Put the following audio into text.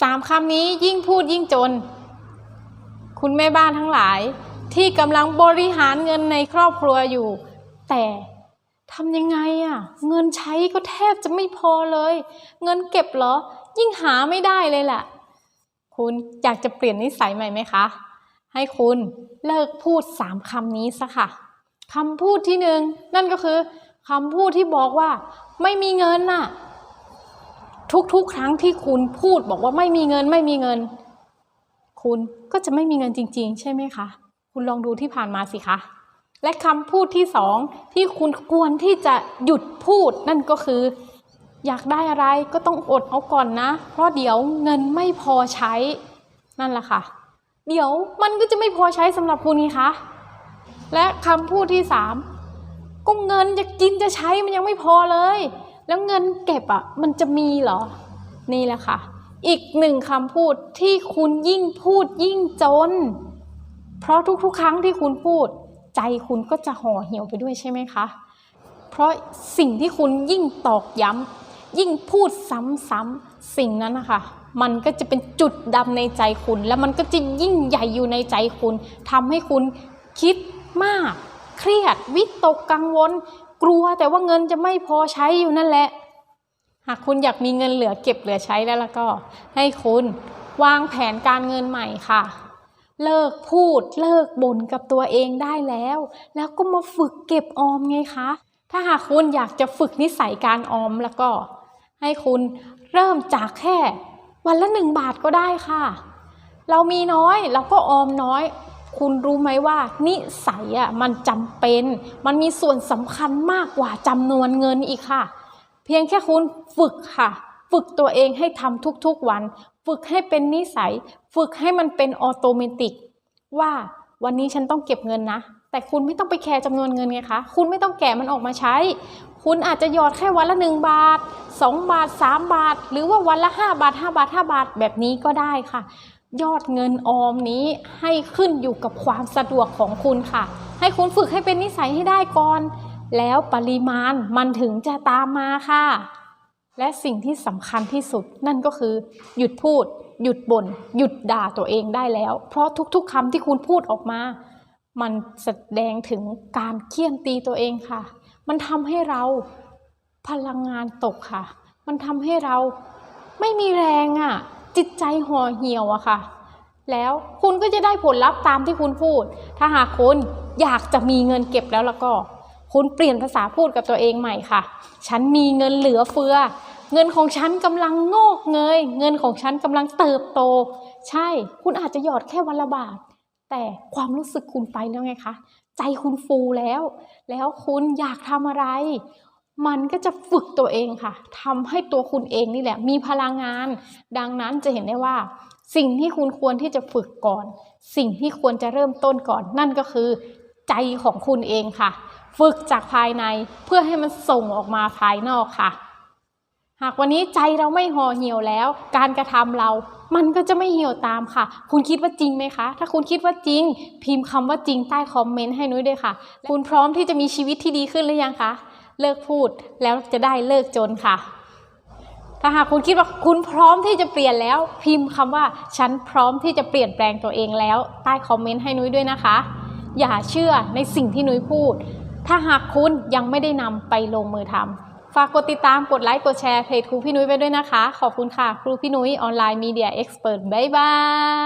สามคำนี้ยิ่งพูดยิ่งจน คุณแม่บ้านทั้งหลายที่กำลังบริหารเงินในครอบครัวอยู่ แต่ทำยังไงอะ่ะ เงินใช้ก็แทบจะไม่พอเลย เงินเก็บเหรอ ยิ่งหาไม่ได้เลยแหละคุณอยากจะเปลี่ยนนิสัยใหม่ไหมคะ ให้คุณเลิกพูดสามคำนี้ซะค่ะคำพูดที่หนึ่งนั่นก็คือคำพูดที่บอกว่า ไม่มีเงินน่ะ ทุกๆ ครั้งที่คุณพูดบอกว่าไม่มีเงินไม่มีเงิน คุณก็จะไม่มีเงินจริง ๆ ใช่ไหมคะ คุณลองดูที่ผ่านมาสิคะ และคำพูดที่สองที่คุณควรที่จะหยุดพูดนั่นก็คือ อยากได้อะไรก็ต้องอดเอาก่อนนะ เพราะเดี๋ยวเงินไม่พอใช้นั่นแหละค่ะ เดี๋ยวมันก็จะไม่พอใช้สำหรับคุณนี่คะ และคำพูดที่สามก็เงินจะกินจะใช้มันยังไม่พอเลย แล้วเงินเก็บอะมันจะมีเหรอ นี่แหละค่ะ อีกหนึ่งคำพูดที่คุณยิ่งพูดยิ่งจน เพราะทุกๆ ครั้งที่คุณพูด ใจคุณก็จะห่อเหี่ยวไปด้วยใช่ไหมคะ เพราะสิ่งที่คุณยิ่งตอกย้ำยิ่งพูดซ้ำๆสิ่งนั้นนะคะมันก็จะเป็นจุดดำในใจคุณ แล้วมันก็จะยิ่งใหญ่อยู่ในใจคุณทำให้คุณคิดมาก เครียดวิตกกังวล กลัวแต่ว่าเงินจะไม่พอใช้อยู่นั่นแหละ หากคุณอยากมีเงินเหลือเก็บเหลือใช้แล้วแล้วก็ ให้คุณวางแผนการเงินใหม่ค่ะ เลิกพูดเลิกบ่นกับตัวเองได้แล้ว แล้วก็มาฝึกเก็บออมไงคะ ถ้าหากคุณอยากจะฝึกนิสัยการออมแล้วก็ ให้คุณเริ่มจากแค่ วันละหนึ่งบาทก็ได้ค่ะ เรามีน้อยเราก็ออมน้อย คุณรู้ไหมว่า นิสัยอะมันจำเป็น มันมีส่วนสำคัญมากกว่าจำนวนเงินอีกค่ะ เพียงแค่คุณฝึกค่ะ ฝึกตัวเองให้ทำทุกๆวัน ฝึกให้เป็นนิสัย ฝึกให้มันเป็นออโตเมติกว่าวันนี้ฉันต้องเก็บเงินนะ แต่คุณไม่ต้องไปแคร์จำนวนเงินไงคะ คุณไม่ต้องแกะมันออกมาใช้ คุณอาจจะหยอดแค่วันละหนึ่งบาทสองบาทสามบาท หรือว่าวันละห้าบาทห้าบาทห้าบาทแบบนี้ก็ได้ค่ะ ยอดเงินออมนี้ให้ขึ้นอยู่กับความสะดวกของคุณค่ะ ให้คุณฝึกให้เป็นนิสัยให้ได้ก่อน แล้วปริมาณมันถึงจะตามมาค่ะ และสิ่งที่สำคัญที่สุดนั่นก็คือ หยุดพูด หยุดบน่นหยุดด่าตัวเองได้แล้ว เพราะทุกๆคำที่คุณพูดออกมา มันแสดงถึงการเคี่ยนตีตัวเองค่ะ มันทำให้เราพลังงานตกค่ะ มันทำให้เราไม่มีแรงอะ่ะ จิตใจห่อเหี่ยวอะค่ะ แล้วคุณก็จะได้ผลลัพธ์ตามที่คุณพูด ถ้าหากคุณอยากจะมีเงินเก็บแล้วแล้วก็ คุณเปลี่ยนภาษาพูดกับตัวเองใหม่ค่ะ ฉันมีเงินเหลือเฟือ เงินของฉันกำลังงอกเงย เงินของฉันกำลังเติบโต ใช่ คุณอาจจะหยอดแค่วันละบาท แต่ความรู้สึกคุณไปแล้วไงคะ ใจคุณฟูแล้ว แล้วคุณอยากทำอะไร มันก็จะฝึกตัวเองค่ะทำให้ตัวคุณเองนี่แหละ มีพลังงาน ดังนั้นจะเห็นได้ว่า สิ่งที่คุณควรที่จะฝึกก่อน สิ่งที่ควรจะเริ่มต้นก่อน นั่นก็คือใจของคุณเองค่ะ ฝึกจากภายในเพื่อให้มันส่งออกมาภายนอกค่ะ หากวันนี้ใจเราไม่ห่อเหี่ยวแล้ว การกระทำเรา มันก็จะไม่เหี่ยวตามค่ะ คุณคิดว่าจริงไหมคะ ถ้าคุณคิดว่าจริง พิมพ์คำว่าจริงใต้คอมเมนต์ให้นุ้ยด้วยค่ะ คุณพร้อมที่จะมีชีวิตที่ดีขึ้นหรือยังคะ เลิกพูดแล้วจะได้เลิกจนค่ะ ถ้าหากคุณคิดว่าคุณพร้อมที่จะเปลี่ยนแล้ว พิมพ์คำว่า ฉันพร้อมที่จะเปลี่ยนแปลงตัวเองแล้ว ใต้คอมเมนต์ให้นุ้ยด้วยนะคะ อย่าเชื่อในสิ่งที่นุ้ยพูด ถ้าหากคุณยังไม่ได้นำไปลงมือทำฝากกดติดตามกดไลค์กดแชร์เพจครูพี่นุ้ยไปด้วยนะคะ ขอบคุณค่ะ ครูพี่นุ้ยออนไลน์มีเดียเอ็กซ์เพรสบ๊ายบาย